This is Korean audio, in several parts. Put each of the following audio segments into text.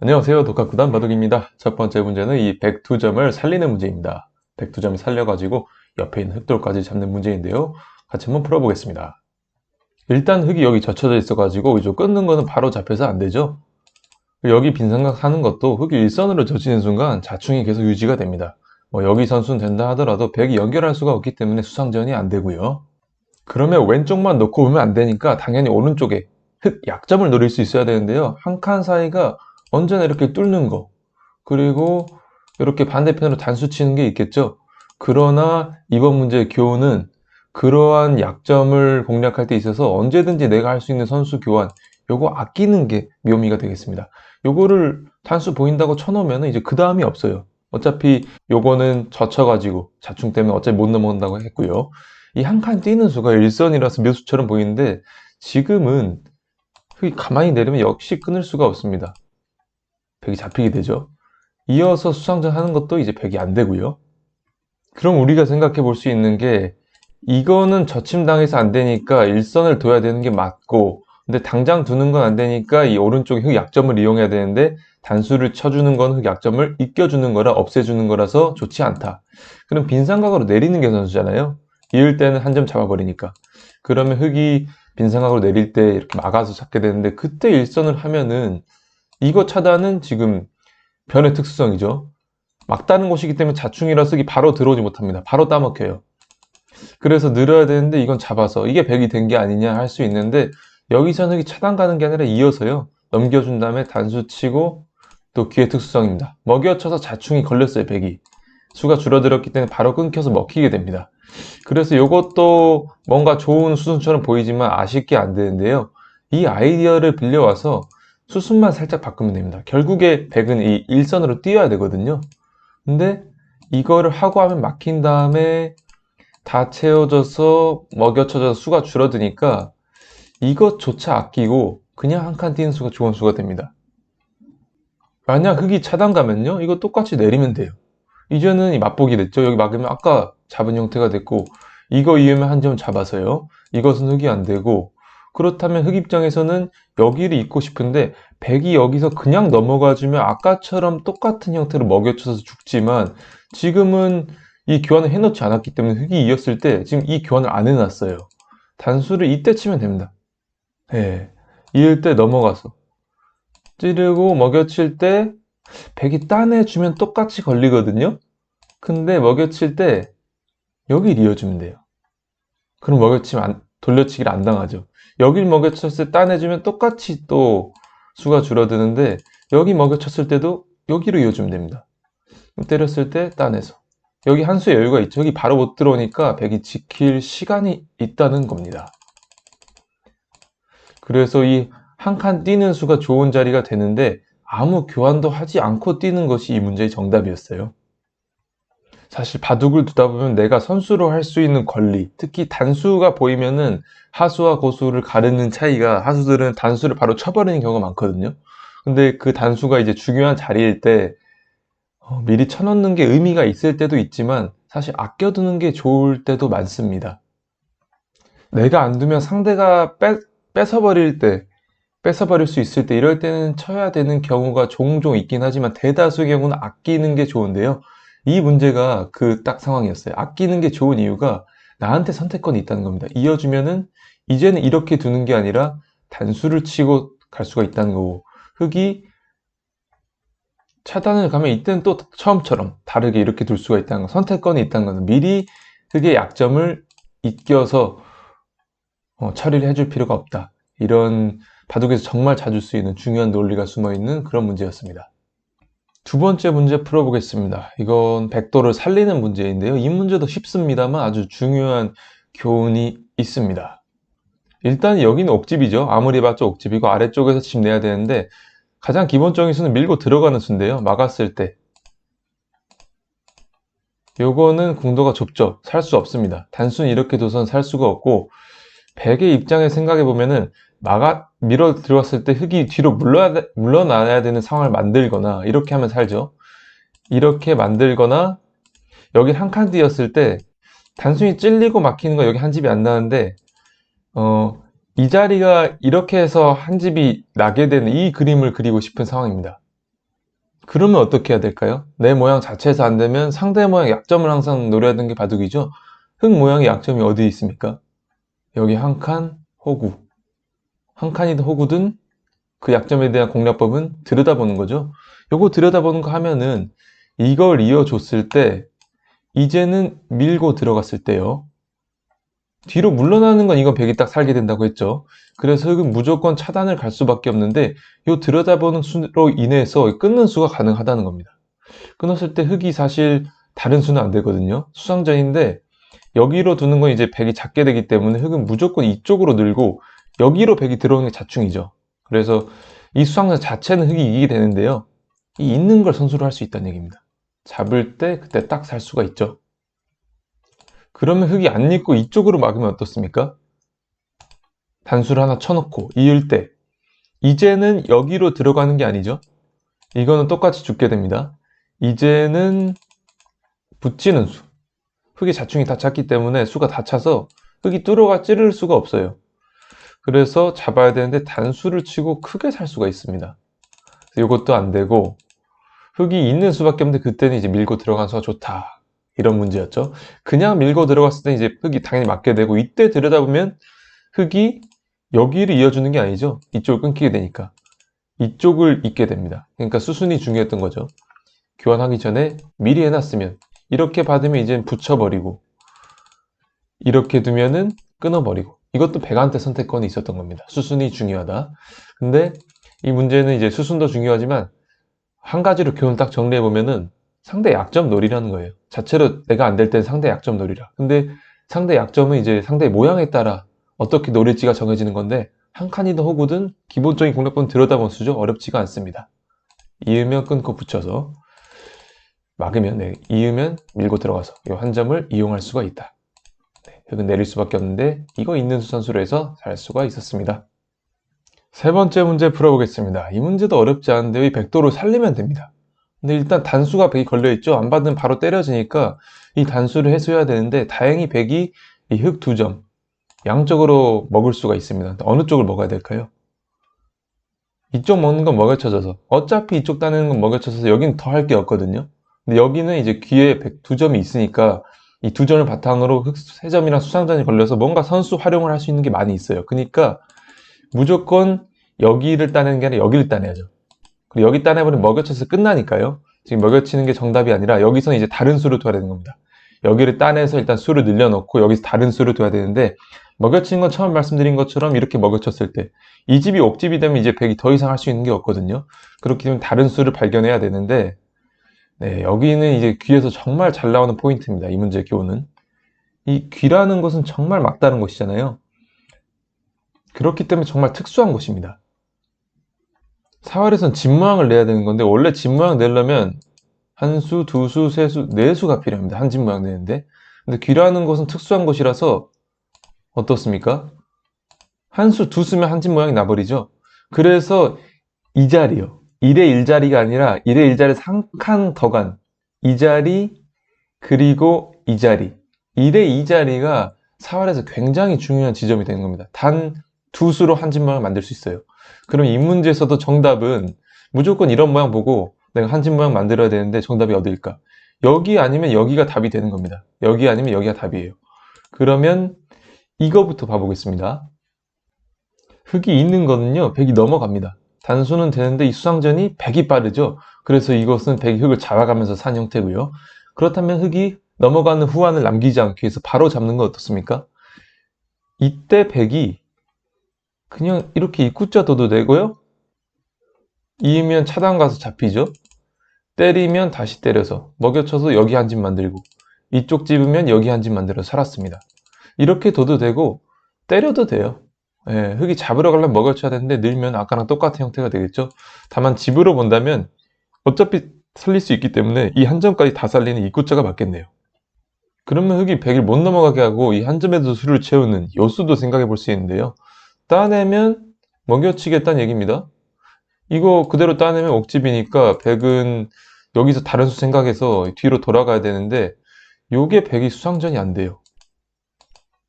안녕하세요. 독학구단 바둑입니다. 첫 번째 문제는 이 백두점을 살리는 문제입니다. 백두점을 살려가지고 옆에 있는 흑돌까지 잡는 문제인데요. 같이 한번 풀어보겠습니다. 일단 흑이 여기 젖혀져 있어가지고 이쪽 끊는 거는 바로 잡혀서 안 되죠. 여기 빈삼각 하는 것도 흑이 일선으로 젖히는 순간 자충이 계속 유지가 됩니다. 뭐 여기 선수는 된다 하더라도 백이 연결할 수가 없기 때문에 수상전이 안 되고요. 그러면 왼쪽만 놓고 보면 안 되니까 당연히 오른쪽에 흑 약점을 노릴 수 있어야 되는데요. 한 칸 사이가 언제나 이렇게 뚫는 거 그리고 이렇게 반대편으로 단수 치는 게 있겠죠. 그러나 이번 문제의 교훈은 그러한 약점을 공략할 때 있어서 언제든지 내가 할 수 있는 선수 교환 요거 아끼는 게 묘미가 되겠습니다. 요거를 단수 보인다고 쳐놓으면 이제 그 다음이 없어요. 어차피 요거는 젖혀가지고 자충 때문에 어차피 못 넘어간다고 했고요. 이 한 칸 뛰는 수가 일선이라서 묘수처럼 보이는데 지금은 가만히 내리면 역시 끊을 수가 없습니다. 백이 잡히게 되죠. 이어서 수상전 하는 것도 이제 백이 안 되고요. 그럼 우리가 생각해 볼 수 있는 게 이거는 저침당해서 안 되니까 일선을 둬야 되는 게 맞고 근데 당장 두는 건 안 되니까 이 오른쪽에 흑 약점을 이용해야 되는데 단수를 쳐주는 건 흑 약점을 익혀주는 거라 없애주는 거라서 좋지 않다. 그럼 빈삼각으로 내리는 게 선수잖아요. 이을 때는 한 점 잡아버리니까. 그러면 흑이 빈삼각으로 내릴 때 이렇게 막아서 잡게 되는데 그때 일선을 하면은 이거 차단은 지금 변의 특수성이죠. 막다른 곳이기 때문에 자충이라 쓰기 바로 들어오지 못합니다. 바로 따먹혀요. 그래서 늘어야 되는데 이건 잡아서 이게 100이 된 게 아니냐 할 수 있는데 여기서는 흑이 차단 가는 게 아니라 이어서요. 넘겨준 다음에 단수 치고 또 기회 특수성입니다. 먹여쳐서 자충이 걸렸어요. 100이. 수가 줄어들었기 때문에 바로 끊겨서 먹히게 됩니다. 그래서 이것도 뭔가 좋은 수순처럼 보이지만 아쉽게 안 되는데요. 이 아이디어를 빌려와서 수순만 살짝 바꾸면 됩니다. 결국에 100은 이 일선으로 뛰어야 되거든요. 근데 이거를 하고 하면 막힌 다음에 다 채워져서 먹여쳐져서 수가 줄어드니까 이것조차 아끼고 그냥 한칸 뛰는 수가 좋은 수가 됩니다. 만약 흑이 차단 가면요. 이거 똑같이 내리면 돼요. 이제는 이 맛보기 됐죠. 여기 막으면 아까 잡은 형태가 됐고 이거 이으면 한 점 잡아서요. 이것은 흑이 안 되고 그렇다면 흑 입장에서는 여기를 잇고 싶은데 백이 여기서 그냥 넘어가주면 아까처럼 똑같은 형태로 먹여쳐서 죽지만 지금은 이 교환을 해놓지 않았기 때문에 흑이 이었을 때 지금 이 교환을 안 해놨어요. 단수를 이때 치면 됩니다. 예. 이을 때 넘어가서 찌르고 먹여칠 때 백이 따내주면 똑같이 걸리거든요. 근데 먹여칠 때 여길 이어주면 돼요. 그럼 먹여치면 안- 돌려치기를 안 당하죠. 여길 먹여쳤을 때 따내주면 똑같이 또 수가 줄어드는데 여기 먹여쳤을 때도 여기로 이어주면 됩니다. 때렸을 때 따내서 여기 한 수의 여유가 있죠. 여기 바로 못 들어오니까 백이 지킬 시간이 있다는 겁니다. 그래서 이 한 칸 뛰는 수가 좋은 자리가 되는데 아무 교환도 하지 않고 뛰는 것이 이 문제의 정답이었어요. 사실 바둑을 두다 보면 내가 선수로 할 수 있는 권리, 특히 단수가 보이면은 하수와 고수를 가르는 차이가 하수들은 단수를 바로 쳐버리는 경우가 많거든요. 근데 그 단수가 이제 중요한 자리일 때 어, 미리 쳐놓는 게 의미가 있을 때도 있지만 사실 아껴두는 게 좋을 때도 많습니다. 내가 안 두면 상대가 뺏, 뺏어버릴 때, 뺏어버릴 수 있을 때 이럴 때는 쳐야 되는 경우가 종종 있긴 하지만 대다수의 경우는 아끼는 게 좋은데요. 이 문제가 그 딱 상황이었어요. 아끼는 게 좋은 이유가 나한테 선택권이 있다는 겁니다. 이어주면은 이제는 이렇게 두는 게 아니라 단수를 치고 갈 수가 있다는 거고 흑이 차단을 가면 이때는 또 처음처럼 다르게 이렇게 둘 수가 있다는 거 선택권이 있다는 거는 미리 흑의 약점을 익혀서 어, 처리를 해줄 필요가 없다. 이런 바둑에서 정말 자주 쓰이는 중요한 논리가 숨어 있는 그런 문제였습니다. 두 번째 문제 풀어보겠습니다. 이건 백도를 살리는 문제인데요. 이 문제도 쉽습니다만 아주 중요한 교훈이 있습니다. 일단 여기는 옥집이죠. 아무리 봤자 옥집이고 아래쪽에서 집 내야 되는데 가장 기본적인 수는 밀고 들어가는 수인데요. 막았을 때. 요거는 궁도가 좁죠. 살 수 없습니다. 단순히 이렇게 둬선 살 수가 없고 백의 입장에 생각해 보면은 막아 밀어 들어갔을 때 흙이 뒤로 물러야 돼- 물러나야 되는 상황을 만들거나 이렇게 하면 살죠. 이렇게 만들거나 여기 한칸 띄었을 때 단순히 찔리고 막히는 거 여기 한 집이 안 나는데 어, 이 자리가 이렇게 해서 한 집이 나게 되는 이 그림을 그리고 싶은 상황입니다. 그러면 어떻게 해야 될까요? 내 모양 자체에서 안 되면 상대 모양 약점을 항상 노려야 되는 게 바둑이죠. 흙 모양의 약점이 어디 있습니까? 여기 한 칸, 호구. 한 칸이든 호구든 그 약점에 대한 공략법은 들여다보는 거죠. 요거 들여다보는 거 하면은 이걸 이어줬을 때 이제는 밀고 들어갔을 때요. 뒤로 물러나는 건 이건 백이 딱 살게 된다고 했죠. 그래서 흙은 무조건 차단을 갈 수밖에 없는데 요 들여다보는 수로 인해서 끊는 수가 가능하다는 겁니다. 끊었을 때 흙이 사실 다른 수는 안 되거든요. 수상전인데 여기로 두는 건 이제 백이 작게 되기 때문에 흙은 무조건 이쪽으로 늘고 여기로 백이 들어오는 게 자충이죠. 그래서 이 수상전 자체는 흙이 이기게 되는데요. 이 있는 걸 선수로 할 수 있다는 얘기입니다. 잡을 때 그때 딱 살 수가 있죠. 그러면 흙이 안 있고 이쪽으로 막으면 어떻습니까? 단수를 하나 쳐놓고 이을 때 이제는 여기로 들어가는 게 아니죠. 이거는 똑같이 죽게 됩니다. 이제는 붙이는 수. 흙의 자충이 다 찼기 때문에 수가 다 차서 흙이 뚫어가 찌를 수가 없어요. 그래서 잡아야 되는데 단수를 치고 크게 살 수가 있습니다. 이것도 안 되고 흙이 있는 수밖에 없는데 그때는 이제 밀고 수가 좋다. 이런 문제였죠. 그냥 밀고 들어갔을 때 이제 흙이 당연히 맞게 되고 이때 들여다보면 흙이 여기를 이어주는 게 아니죠. 이쪽을 끊기게 되니까. 이쪽을 잇게 됩니다. 그러니까 수순이 중요했던 거죠. 교환하기 전에 미리 해놨으면 이렇게 받으면 이제 붙여버리고 이렇게 두면은 끊어버리고 이것도 백한테 선택권이 있었던 겁니다. 수순이 중요하다. 근데 이 문제는 이제 수순도 중요하지만 한 가지로 교훈 딱 정리해 보면은 상대 약점 놀이라는 거예요. 자체로 내가 안 될 땐 상대 약점 놀이라. 근데 상대 약점은 이제 상대 모양에 따라 어떻게 노릴지가 정해지는 건데 한 칸이든 호구든 기본적인 공략법은 들여다본 수죠. 어렵지가 않습니다. 이으면 끊고 붙여서 막으면 네, 이으면 밀고 들어가서 이 한 점을 이용할 수가 있다. 네, 흙은 내릴 수밖에 없는데 이거 있는 수 선수로 해서 살 수가 있었습니다. 세 번째 문제 풀어보겠습니다. 이 문제도 어렵지 않은데 이 백도를 살리면 됩니다. 근데 일단 단수가 100이 걸려있죠. 안 받으면 바로 때려지니까 이 단수를 해소해야 되는데 다행히 100이 이 흙 두 점 양쪽으로 먹을 수가 있습니다. 어느 쪽을 먹어야 될까요? 이쪽 먹는 건 먹여쳐져서 어차피 이쪽 따내는 건 먹여쳐져서 여기는 더할 게 없거든요. 근데 여기는 이제 귀에 102 점이 있으니까 이 두 점을 바탕으로 흙세 점이랑 수상전이 걸려서 뭔가 선수 활용을 할 수 있는 게 많이 있어요. 그러니까 무조건 여기를 따내는 게 아니라 여기를 따내야죠. 그리고 여기 따내버리면 먹여쳐서 끝나니까요. 지금 먹여치는 게 정답이 아니라 여기서 이제 다른 수를 둬야 되는 겁니다. 여기를 따내서 일단 수를 늘려놓고 여기서 다른 수를 둬야 되는데 먹여치는 건 처음 말씀드린 것처럼 이렇게 먹여쳤을 때 이 집이 옥집이 되면 이제 100이 더 이상 할 수 있는 게 없거든요. 그렇게 되면 다른 수를 발견해야 되는데 네, 여기는 이제 귀에서 정말 잘 나오는 포인트입니다. 이 문제의 교훈은. 이 귀라는 것은 정말 막다른 것이잖아요. 그렇기 때문에 정말 특수한 것입니다. 사활에선 집 모양을 내야 되는 건데 원래 집 모양 내려면 한 수, 두 수, 세 수, 네 수가 필요합니다. 한집 모양 내는데. 근데 귀라는 것은 특수한 것이라서 어떻습니까? 한 수, 두 수면 한집 모양이 나버리죠. 그래서 이 자리요. 1의 1자리가 아니라 1의 1자리에서 한칸더 간 이 자리 그리고 이 자리 1의 2자리가 사활에서 굉장히 중요한 지점이 되는 겁니다. 단 두 수로 한집 모양을 만들 수 있어요. 그럼 이 문제에서도 정답은 무조건 이런 모양 보고 내가 한 집 모양 만들어야 되는데 정답이 어디일까? 여기 아니면 여기가 답이 되는 겁니다. 여기 아니면 여기가 답이에요. 그러면 이거부터 봐보겠습니다. 흙이 있는 거는요, 100이 넘어갑니다. 단수는 되는데 이 수상전이 100이 빠르죠. 그래서 이것은 100이 흙을 잡아가면서 산 형태고요. 그렇다면 흙이 넘어가는 후환을 남기지 않기 위해서 바로 잡는 건 어떻습니까? 이때 100이 그냥 이렇게 입구자 둬도 되고요. 이으면 차단 가서 잡히죠. 때리면 다시 때려서 먹여쳐서 여기 한 집 만들고 이쪽 집으면 여기 한 집 만들어 살았습니다. 이렇게 둬도 되고 때려도 돼요. 예, 흙이 잡으러 가려면 먹여쳐야 되는데 늘면 아까랑 똑같은 형태가 되겠죠. 다만 집으로 본다면 어차피 살릴 수 있기 때문에 이 한 점까지 다 살리는 입구자가 맞겠네요. 그러면 흙이 100을 못 넘어가게 하고 이 한 점에도 수를 채우는 요수도 생각해 볼 수 있는데요. 따내면 먹여치겠다는 얘기입니다. 이거 그대로 따내면 옥집이니까 100은 여기서 다른 수 생각해서 뒤로 돌아가야 되는데 요게 100이 수상전이 안 돼요.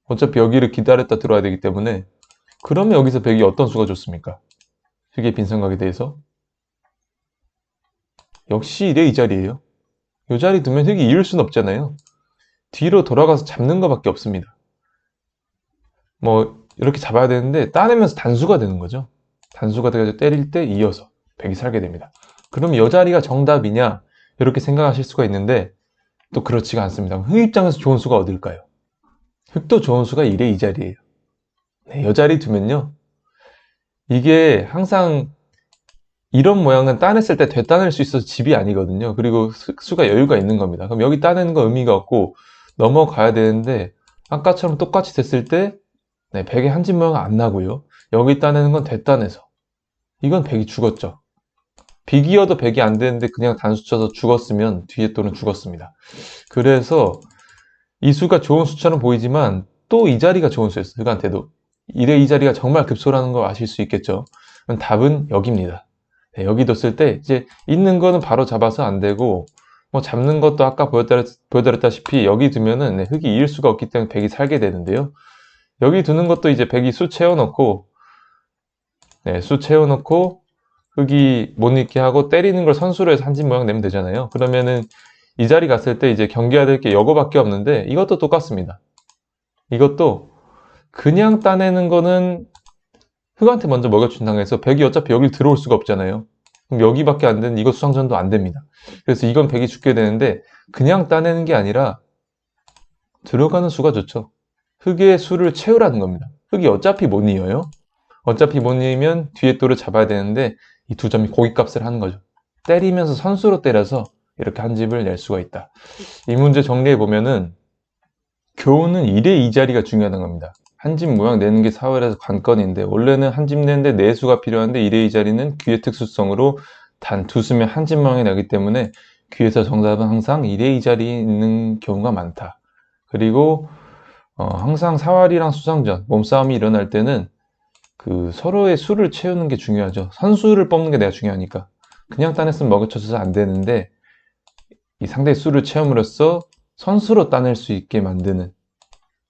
어차피 여기를 기다렸다 들어야 되기 때문에 그러면 여기서 100이 어떤 수가 좋습니까? 흙의 빈생각에 대해서 역시 1의 2자리예요. 이 자리 두면 흙이 이을 수는 없잖아요. 뒤로 돌아가서 잡는 것밖에 없습니다. 뭐 이렇게 잡아야 되는데 따내면서 단수가 되는 거죠. 단수가 돼가지고 때릴 때 이어서 백이 살게 됩니다. 그럼 이 자리가 정답이냐 이렇게 생각하실 수가 있는데 또 그렇지가 않습니다. 흙 입장에서 좋은 수가 어딜까요? 흙도 좋은 수가 1의 2자리예요. 네, 이 자리 두면요. 이게 항상 이런 모양은 따냈을 때 되따낼 수 있어서 집이 아니거든요. 그리고 수- 수가 여유가 있는 겁니다. 그럼 여기 따내는 거 의미가 없고 넘어가야 되는데 아까처럼 똑같이 됐을 때 네, 100의 한 집 모양 안 나고요. 여기 따내는 건 되따내서 이건 100이 죽었죠. 비기어도 100이 안 되는데 그냥 단수 쳐서 죽었으면 뒤에 또는 죽었습니다. 그래서 이 수가 좋은 수처럼 보이지만 또 이 자리가 좋은 수였어요. 흑한테도. 1의 이 자리가 정말 급소라는 걸 아실 수 있겠죠. 그럼 답은 여기입니다. 네, 여기 뒀을 때 이제 있는 거는 바로 잡아서 안 되고 뭐 잡는 것도 아까 보여드렸, 보여드렸다시피 여기 두면은 네, 흙이 이을 수가 없기 때문에 100이 살게 되는데요. 여기 두는 것도 이제 100이 수 채워넣고 네, 수 채워넣고 흙이 못 있게 하고 때리는 걸 선수로 해서 한집 모양 내면 되잖아요. 그러면은 이 자리 갔을 때 이제 경계해야 될 게 이거밖에 없는데 이것도 똑같습니다. 이것도 그냥 따내는 거는 흙한테 먼저 먹여준다고 해서 백이 어차피 여기 들어올 수가 없잖아요. 그럼 여기밖에 안 되는 이거 수상전도 안 됩니다. 그래서 이건 백이 죽게 되는데 그냥 따내는 게 아니라 들어가는 수가 좋죠. 흙의 수를 채우라는 겁니다. 흙이 어차피 못 이어요. 어차피 못 이으면 뒤에 또를 잡아야 되는데 이 두 점이 고깃값을 하는 거죠. 때리면서 선수로 때려서 이렇게 한 집을 낼 수가 있다. 이 문제 정리해 보면은 교훈은 1의 2자리가 중요하다는 겁니다. 한 집 모양 내는 게 사회에서 관건인데 원래는 한 집 내는데 네 수가 필요한데 1의 2자리는 귀의 특수성으로 단 두 수면 한 집 모양이 나기 때문에 귀에서 정답은 항상 1의 2자리에 있는 경우가 많다. 그리고 어, 항상 사활이랑 수상전, 몸싸움이 일어날 때는 그 서로의 수를 채우는 게 중요하죠. 선수를 뽑는 게 내가 중요하니까. 그냥 따냈으면 먹여쳐서 안 되는데 이 상대의 수를 채움으로써 선수로 따낼 수 있게 만드는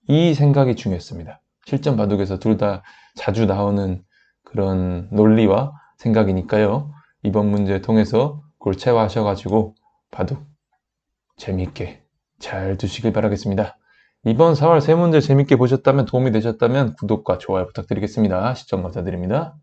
이 생각이 중요했습니다. 실전 바둑에서 둘 다 자주 나오는 그런 논리와 생각이니까요. 이번 문제 통해서 골체화 하셔가지고 바둑 재미있게 잘 두시길 바라겠습니다. 이번 4월 세 문제 재밌게 보셨다면 도움이 되셨다면 구독과 좋아요 부탁드리겠습니다. 시청 감사드립니다.